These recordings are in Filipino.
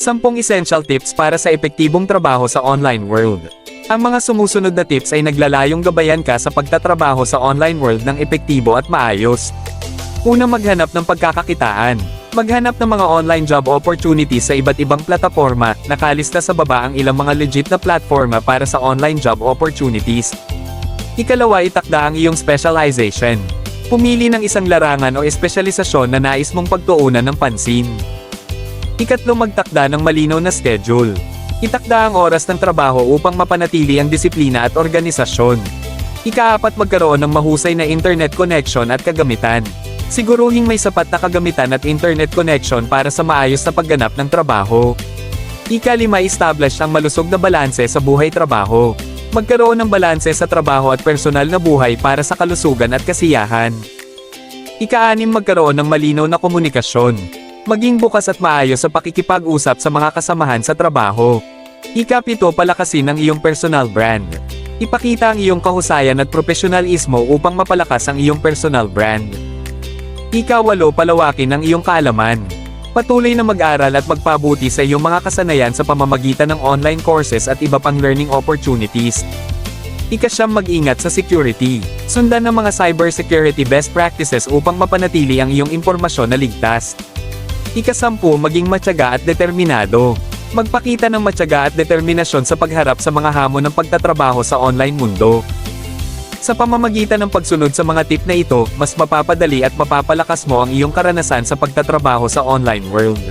Sampung essential tips para sa epektibong trabaho sa online world. Ang mga sumusunod na tips ay naglalayong gabayan ka sa pagtatrabaho sa online world ng epektibo at maayos. Una maghanap ng pagkakakitaan. Maghanap ng mga online job opportunities sa iba't ibang plataforma, nakalista sa baba ang ilang mga legit na platforma para sa online job opportunities. Ikalawa itakda ang iyong specialization. Pumili ng isang larangan o espesyalisasyon na nais mong pagtuunan ng pansin. Ikatlo magtakda ng malinaw na schedule. Itakda ang oras ng trabaho upang mapanatili ang disiplina at organisasyon. Ikaapat magkaroon ng mahusay na internet connection at kagamitan. Siguruhing may sapat na kagamitan at internet connection para sa maayos na pagganap ng trabaho. Ikalima establish ang malusog na balanse sa buhay-trabaho. Magkaroon ng balanse sa trabaho at personal na buhay para sa kalusugan at kasiyahan. Ikaanim magkaroon ng malinaw na komunikasyon. Maging bukas at maayos sa pakikipag-usap sa mga kasamahan sa trabaho. Ikapito palakasin ang iyong personal brand. Ipakita ang iyong kahusayan at profesionalismo upang mapalakas ang iyong personal brand. Ikawalo palawakin ang iyong kaalaman. Patuloy na mag-aral at magpabuti sa iyong mga kasanayan sa pamamagitan ng online courses at iba pang learning opportunities. Ikasyam mag-ingat sa security. Sundan ang mga cybersecurity best practices upang mapanatili ang iyong impormasyon na ligtas. Ikasampu maging matyaga at determinado. Magpakita ng matyaga at determinasyon sa pagharap sa mga hamon ng pagtatrabaho sa online mundo. Sa pamamagitan ng pagsunod sa mga tip na ito, mas mapapadali at mapapalakas mo ang iyong karanasan sa pagtatrabaho sa online world.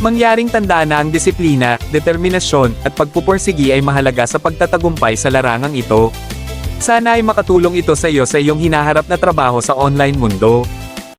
Mangyaring tandaan na ang disiplina, determinasyon, at pagpupursigi ay mahalaga sa pagtatagumpay sa larangang ito. Sana ay makatulong ito sa iyo sa iyong hinaharap na trabaho sa online mundo.